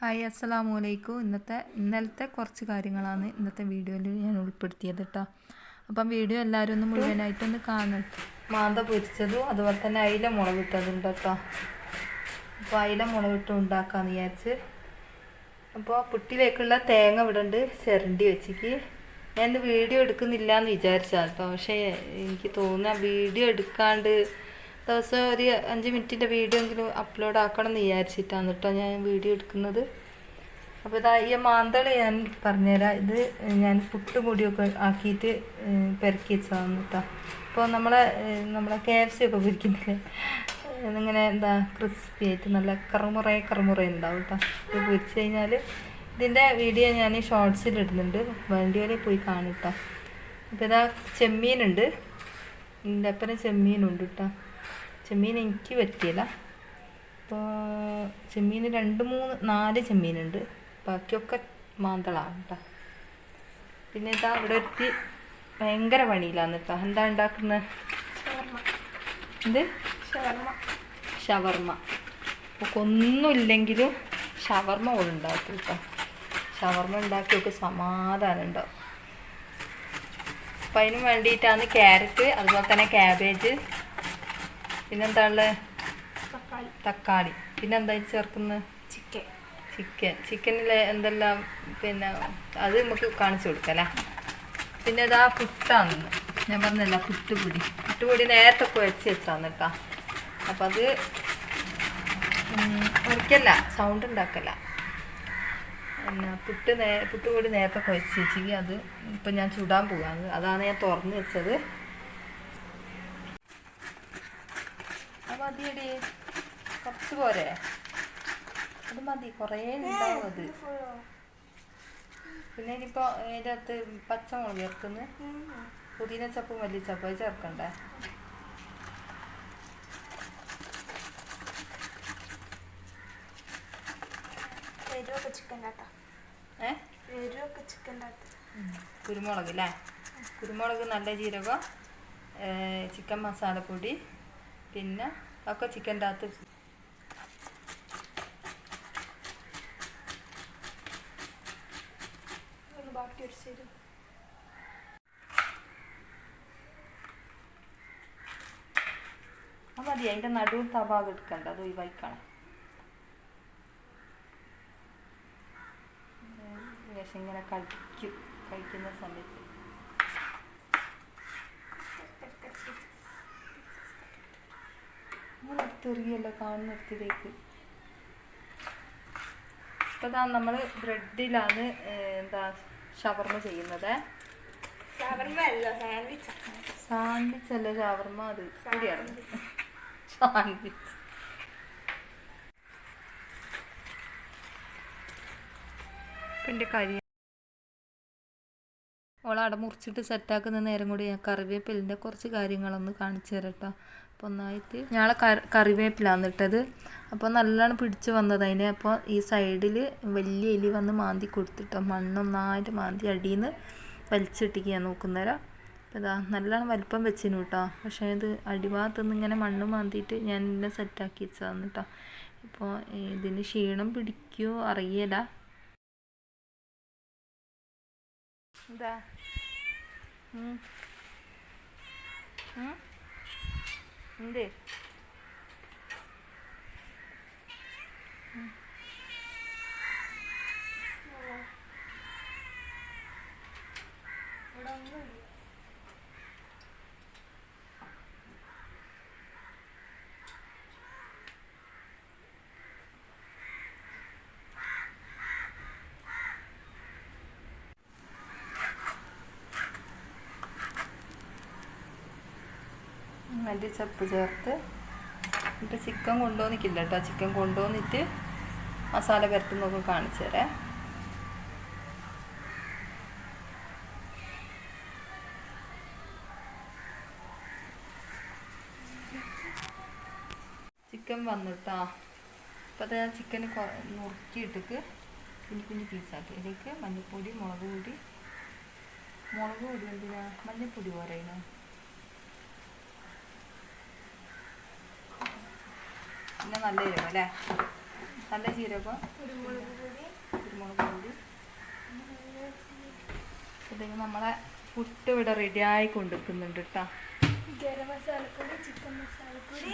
Hi അസ്സലാമു അലൈക്കും ഇന്നത്തെ ഇന്നലത്തെ കുറച്ച് കാര്യങ്ങളാണ് ഇന്നത്തെ വീഡിയോയിൽ ഞാൻ ഉൾപ്പെടുത്തിയത് കേട്ടോ അപ്പം വീഡിയോ എല്ലാവരും ഒന്ന് മുഴുവനായിട്ടൊന്ന് കാണും മാന്ത പൊരിച്ചതും അതുപോലെ തന്നെ അയില മുളകിട്ടതും കേട്ടോ അപ്പോൾ അയില മുളകിട്ട് ഉണ്ടാക്കാമെന്ന് വിചാരിച്ച്. അപ്പോൾ പുട്ടിലേക്കുള്ള തേങ്ങ വിടണ്ട് ചിരണ്ടി വെച്ചിക്ക്. ഞാൻ വീഡിയോ എടുക്കുന്നില്ല എന്ന് വിചാരിച്ചാൽ കേട്ടോ പക്ഷേ എനിക്ക് തോന്നുന്ന വീഡിയോ എടുക്കാണ്ട് ദിവസം ഒരു അഞ്ച് മിനിറ്റിന്റെ വീഡിയോ എങ്കിലും അപ്ലോഡ് ആക്കണം എന്ന് വിചാരിച്ചിട്ടാണ് കേട്ടോ ഞാൻ വീഡിയോ എടുക്കുന്നത്. അപ്പോൾ ഇതാ ഈ മാന്തള ഞാൻ പറഞ്ഞുതരാം. ഇത് ഞാൻ പുട്ടും പൊടിയൊക്കെ ആക്കിയിട്ട് പെരക്കി വെച്ചതാണ് കേട്ടോ. അപ്പോൾ നമ്മളെ നമ്മളെ കെ എഫ് സി ഒക്കെ പൊരിക്കുന്നില്ലേ ഇങ്ങനെ എന്താ ക്രിസ്പി ആയിട്ട് നല്ല കറുമുറ കറുമുറ ഉണ്ടാവും കേട്ടോ. ഇത് പൊരിച്ച് കഴിഞ്ഞാൽ ഇതിന്റെ വീഡിയോ ഞാൻ ഈ ഷോർട്സിൽ ഇടുന്നുണ്ട്. വേണ്ടിയവരെ പോയി കാണും കേട്ടോ. അപ്പോൾ ഇതാ ചെമ്മീനുണ്ട്. എന്റെ അപ്പനെ ചെമ്മീനുണ്ട് കേട്ടോ. ചെമ്മീൻ എനിക്ക് പറ്റിയില്ല. അപ്പോൾ ചെമ്മീൻ രണ്ട് മൂന്ന് നാല് ചെമ്മീനുണ്ട്. ബാക്കിയൊക്കെ മാന്തളാണ് കേട്ടോ പിന്നെ ഇതാ ഇവിടെ ഒരുത്തി ഭയങ്കര പണിയിലാന്ന് കേട്ടോ എന്താ ഉണ്ടാക്കുന്നത് എന്ത്? ഷവർമ്മ. അപ്പോൾ ഒന്നുമില്ലെങ്കിലും ഷവർമ്മ ഓൾ ഉണ്ടാക്കും കേട്ടോ ഷവർമ്മ ഉണ്ടാക്കിയൊക്കെ സമാധാനം ഉണ്ടാവും. അപ്പം അതിന് വേണ്ടിയിട്ടാണ് ക്യാരറ്റ് അതുപോലെ തന്നെ ക്യാബേജ് പിന്നെന്താ ഉള്ളത് തക്കാളി. തക്കാളി. പിന്നെന്താ ചേർക്കുന്നത് ചിക്കൻ. ചിക്കൻ. ചിക്കനിൽ എന്തെല്ലാം പിന്നെ അത് നമുക്ക് കാണിച്ചു കൊടുക്കല്ലേ പിന്നെ ഇതാ പുട്ടാണ്. ഞാൻ പറഞ്ഞില്ല പുട്ടുപൊടി. പുട്ടുപൊടി നേരത്തെ കുഴച്ച് വെച്ചാന്ന് കേട്ടോ. അപ്പം അത് ഒരിക്കല്ല സൗണ്ട് ഉണ്ടാക്കല്ല. പിന്നെ പുട്ട് നേ പുട്ടുപൊടി നേരത്തെ കുഴച്ച് വെച്ചെങ്കിൽ അത് ഇപ്പം ഞാൻ ചുടാൻ പോകാണ് അതാണ് ഞാൻ തുറന്ന് വെച്ചത്. മതിയടി. കുറച്ച് പോരെ. അത് മതി കുറേ ഉണ്ടാവും അത്. പിന്നെ ഇനിയിപ്പോൾ അതിന്റെ അകത്ത് പച്ചമുളക് ചേർക്കുന്നു. പുതിന ചപ്പും മല്ലിച്ചപ്പും ചപ്പും ചേർക്കണ്ടേ? കുരുമുളക് അല്ലേ കുരുമുളക് നല്ല ജീരകം ചിക്കൻ ചിക്കൻ മസാലപ്പൊടി പിന്നെ ഒക്കെ ചിക്കന്റെ അകത്ത്. ബാക്കി അടിച്ചു മതി അതിന്റെ നടുവ് ഭാഗം എടുക്കണ്ട അത് ഒഴിവാക്കണം. ഇങ്ങനെ കഴിക്കും കഴിക്കുന്ന സമയത്ത്. അങ്ങനെ എടുത്തെറിയല്ലോ കാണുന്നിടത്തിലേക്ക് ഇപ്പം താ നമ്മൾ ബ്രെഡിലാണ് എന്താ ഷവർമ ചെയ്യുന്നത്. ഷവർമ്മ സാൻഡ്വിച്ച് സാൻഡ്വിച്ച് അല്ല ഷവർമ അത് ശരിയാണ് സാൻഡ്വിച്ച് എന്റെ കരി ഓളവിടെ മുറിച്ചിട്ട് സെറ്റാക്കുന്ന നേരം കൂടി ഞാൻ കറിവേപ്പിലിന്റെ കുറച്ച് കാര്യങ്ങളൊന്ന് കാണിച്ചു തരാം കേട്ടോ അപ്പോൾ ഒന്നായിട്ട് ഞങ്ങളെ കറി കറിവേപ്പിലാണ് ഇട്ടത്. അപ്പോൾ നല്ലോണം പിടിച്ച് വന്നത് അതിനെ. അപ്പോൾ ഈ സൈഡിൽ വലിയ എലി വന്ന് മാന്തി കൊടുത്തിട്ടോ. മണ്ണൊന്നായിട്ട് മാന്തി അടിയിൽ നിന്ന് വലിച്ചിട്ടിക്കുക നോക്കുന്നേരം. അപ്പോൾ ഇതാ നല്ലോണം വലിപ്പം വെച്ചിനു കേട്ടോ പക്ഷേ ഇത് അടിഭാഗത്തുനിന്ന് ഇങ്ങനെ മണ്ണ് മാന്തിയിട്ട് ഞാൻ ഇതിനെ സെറ്റാക്കി വെച്ചതാണ് കേട്ടോ ഇപ്പോൾ ഇതിന് ക്ഷീണം പിടിക്കുമോ അറിയില്ല എന്താ 근데 മല്ലി ചപ്പ് ചേർത്ത് എന്നിട്ട് ചിക്കൻ കൊണ്ടുവന്നിക്കില്ല കേട്ടോ. ചിക്കൻ കൊണ്ടുവന്നിട്ട് മസാല പുരട്ടുന്നൊക്കെ കാണിച്ചു തരാം. ചിക്കൻ വന്നിട്ടാ അപ്പോൾ അത് ഞാൻ ചിക്കൻ നുറുക്കിയിട്ടിട്ട് കുഞ്ഞു കുഞ്ഞു പീസാക്കി അതിലേക്ക് മഞ്ഞൾപ്പൊടി മുളക് പൊടി. മുളക് പൊടി എന്തിനാ? മഞ്ഞൾപ്പൊടി പോരായിനോ പിന്നെ നല്ല എരിവ് അല്ലേ? നല്ല ജീരകം. കുരുമുളക് പൊടി. പൊടി നമ്മളെ പുട്ട് ഇവിടെ റെഡിയായി കൊണ്ടുവെക്കുന്നുണ്ട് കേട്ടോ ഗരം മസാലപ്പൊടി ചിക്കൻ മസാലപ്പൊടി.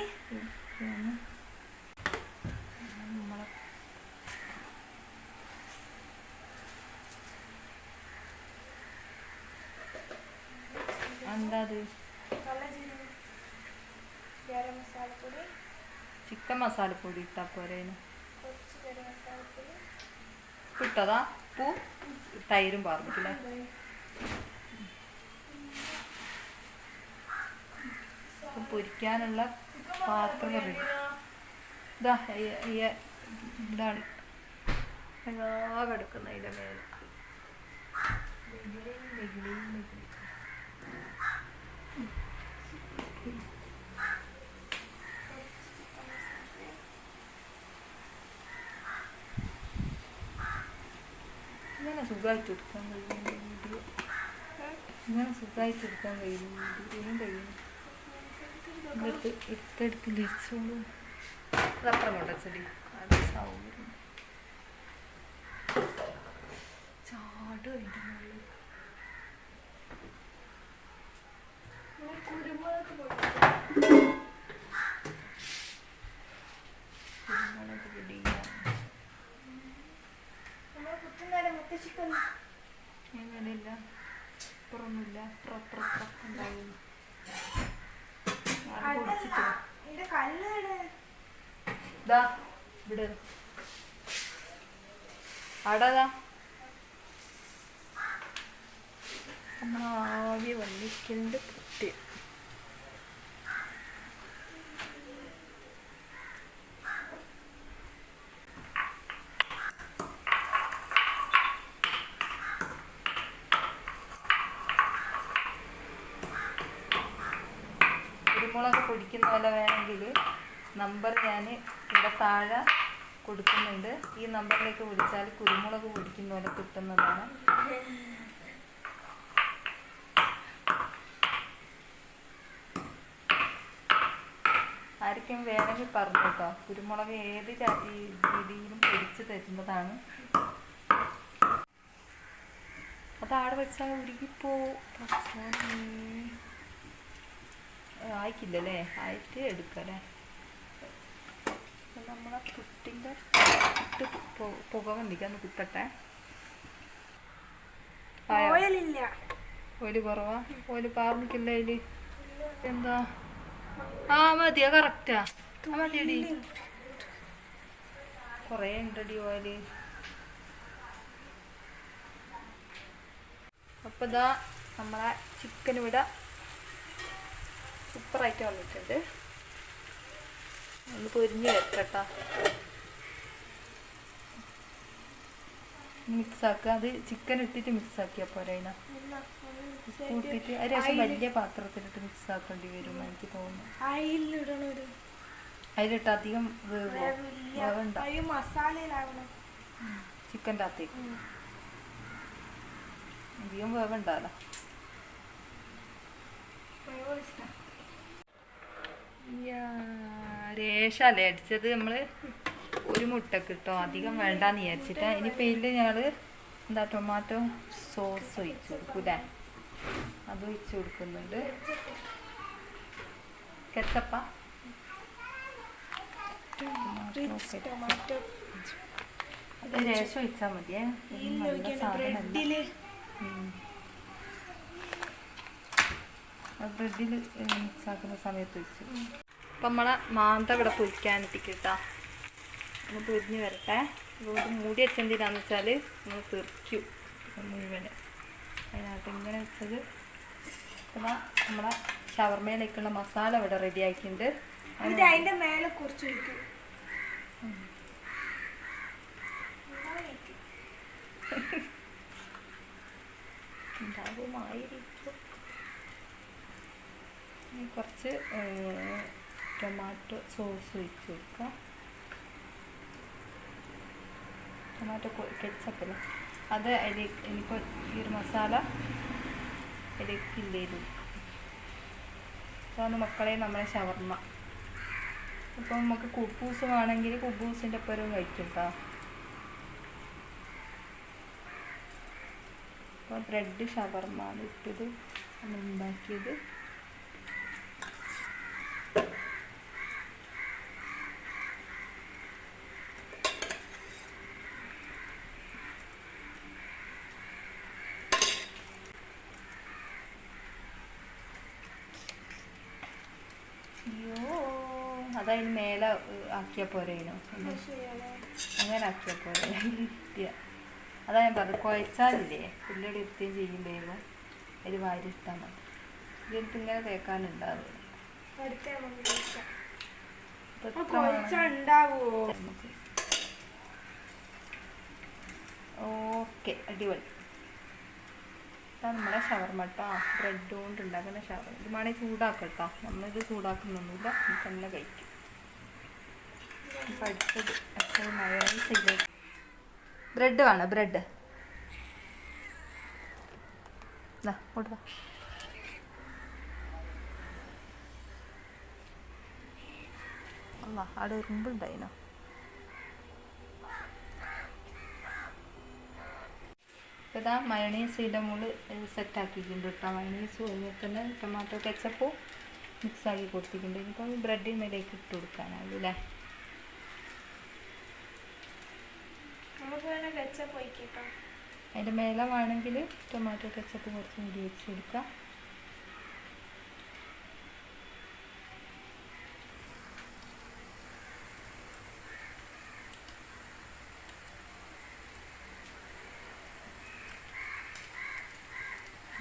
എന്താ അത്? ജീരകം. ഗരം മസാലപ്പൊടി. ചിക്കൻ മസാലപ്പൊടി ഇട്ടാൽ പോരേന്. ഇട്ടതാ? ഉപ്പു തൈരും ഇപ്പം പൊരിക്കാനുള്ള പാത്രം ഇതാ ഇതാണ്. എല്ലാ കിടക്കുന്ന ഇതിന്റെ മേലെ. സുഖമായിട്ട് കഴിയുന്നു വീഡിയോ ഇങ്ങനെ സുഖമായിട്ട് എടുക്കാൻ കഴിയുന്നു വീഡിയോ കഴിയുന്നു എന്നിട്ട് ഇട്ടെടുത്ത് ലിച്ചോളൂ അതപ്പുറം കൊണ്ടുവച്ചടി അത് സൗകര്യം ചാട് അതിന്റെ കുരുമുളക് പൊടി അങ്ങനെയില്ല. ഉണ്ടാവുന്നു കല്ലാണ് ഇതാ ഇവിടെ. അടതാ നമ്മൾ ആവി വന്നിട്ടുണ്ട് പുട്ട് പൊടിക്കുന്ന പോലെ വേണമെങ്കിൽ നമ്പർ ഞാൻ ഇവിടെ താഴെ കൊടുക്കുന്നുണ്ട്. ഈ നമ്പറിലേക്ക് വിളിച്ചാൽ കുരുമുളക് പൊടിക്കുന്ന പോലെ കിട്ടുന്നതാണ്. ആർക്കും വേണമെങ്കിൽ പറഞ്ഞു കേട്ടോ. കുരുമുളക് ഏത് രീതിയിലും പൊടിച്ച് തരുന്നതാണ്. അതാടെ വെച്ചാൽ ഉരുകിപ്പോ. ആയിക്കില്ലല്ലേ? ആയിട്ട് എടുക്കല്ലേ? നമ്മൾ നമ്മളെ പുട്ടിന്റെ പുട്ട് പുക വന്നിക്കാൻ കുത്തട്ടെ. ഓൽ കുറവാ? ഓൽ പാർന്നിക്കില്ല അതിൽ? എന്താ? ആ മതിയാ? കറക്റ്റാ. മതിയടി. കൊറേ ഉണ്ടടി ഓൽ അപ്പൊ ഇതാ നമ്മളെ ചിക്കൻ ഇവിടെ സൂപ്പറായിട്ട് വന്നിട്ടുണ്ട്. ഒന്ന് പൊരിഞ്ഞ് വെക്കട്ട മിക്സ് ആക്കുക അത് ചിക്കൻ ഇട്ടിട്ട് മിക്സ് ആക്കിയാ പോരെ അതിലേശം വലിയ പാത്രത്തിലിട്ട് മിക്സ് ആക്കേണ്ടി വരും എനിക്ക് തോന്നുന്നു. അതിലിട്ട് അധികം വേവണ്ട. ചിക്കന്റെ അകത്തേക്ക്. അധികം വേവണ്ടല്ലോ രേഷല്ലേ? അടിച്ചത് നമ്മൾ ഒരു മുട്ട കിട്ടോ അധികം വേണ്ടാന്ന് വിചാരിച്ചിട്ട്. ഇനിയിപ്പോൾ ഇതിൽ ഞങ്ങൾ എന്താ ടൊമാറ്റോ സോസ് ഒഴിച്ചു കൊടുക്കൂലേ അത് ഒഴിച്ചു കൊടുക്കുന്നുണ്ട്. കെച്ചപ്പ അത് രേഷം ഒഴിച്ചാൽ മതിയേ. ബ്രെഡിൽ മിക്സ് ആക്കുന്ന സമയത്ത് വെച്ച്. അപ്പം നമ്മളെ മാന്ത ഇവിടെ പൊരിക്കാനിട്ടിട്ടാ ഒന്ന് പൊരിഞ്ഞ് വരട്ടെ. അതുകൊണ്ട് മൂടി വെച്ചെന്തിനാന്ന് വെച്ചാൽ നമ്മൾ തെറിക്കും മുഴുവൻ അതിനകത്ത് ഇങ്ങനെ വെച്ചത് പിന്നെ നമ്മളെ ഷവർമയിലേക്കുള്ള മസാല ഇവിടെ റെഡി ആക്കിയിട്ടുണ്ട്. അതിന്റെ മേലെ കുറച്ച് ഒഴിക്കും. കുറച്ച് ടൊമാറ്റോ സോസ് ഒഴിച്ച് വെക്കുക. ടൊമാറ്റോ കെച്ചപ്പില്ല അത് അതിലേക്ക് എനിക്ക് ഈ ഒരു മസാല അതിലേക്ക് ഇല്ലേരും അതാണ് മക്കളെ നമ്മളെ ഷവർമ്മ. ഇപ്പം നമുക്ക് കുബൂസ് വേണമെങ്കിൽ കുബൂസിന്റെ ഒപ്പം കഴിക്കും കേട്ടോ അപ്പോൾ ബ്രെഡ് ഷവർമ്മ ഇട്ടത്. നമ്മൾ ഉണ്ടാക്കിയത്. അതതിന് മേലെ ആക്കിയ ആക്കിയാൽ പോരേനോ അങ്ങനെ ആക്കിയാൽ പോരെ. അതാ ഞാൻ പറഞ്ഞത്. കുഴച്ചാലില്ലേ പുല്ലടി എടുത്തുകയും ചെയ്യുമ്പോൾ ഒരു വാരി ഇട്ടാൽ മതി. ഇതിലിട്ട് ഇങ്ങനെ തേക്കാനുണ്ടാവും ഓക്കെ. അടിപൊളി. നമ്മുടെ ഷവർമ കേട്ടോ ബ്രെഡ് കൊണ്ട് ഉണ്ടാക്കുന്ന ഷവർമ. ഇത് വേണമെങ്കിൽ ചൂടാക്കട്ടോ. നമ്മളിത് ചൂടാക്കുന്നൊന്നുമില്ല. നമുക്ക് തന്നെ കഴിക്കും. ബ്രെഡ് വേണം? ബ്രെഡ് അല്ല അവിടെ ഉറുമ്പുണ്ടായിനോ ഇതാ മയണീസ് ഇതിന്റെ മുകളിൽ സെറ്റ് ആക്കിയിട്ടുണ്ട് കേട്ടോ. മയണീസ് അതുപോലെ തന്നെ ടൊമാറ്റോ കെച്ചപ്പും മിക്സ് ആക്കി കൊടുത്തിട്ടുണ്ട്. ഇനിയിപ്പം ബ്രെഡിന് മേലേക്ക് ഇട്ട് കൊടുക്കാനാവും വെച്ച അതിന്റെ മേലെ വേണമെങ്കിൽ ടൊമാറ്റോ കെച്ചപ്പ് കുറച്ച് മുടി വെച്ച് കൊടുക്കാം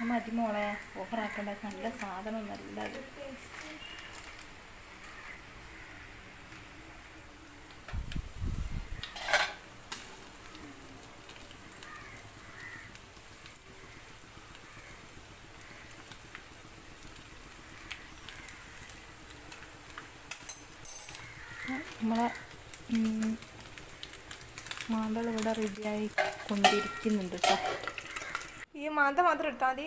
മതി മോളെ ഓഫറാക്കേണ്ട. നല്ല സാധനം നല്ലത് നമ്മളെ മാന്തൾ ഇവിടെ റെഡിയായി കൊണ്ടിരിക്കുന്നുണ്ട് കേട്ടോ ഈ മാന്ത മാത്രം എടുത്താൽ മതി.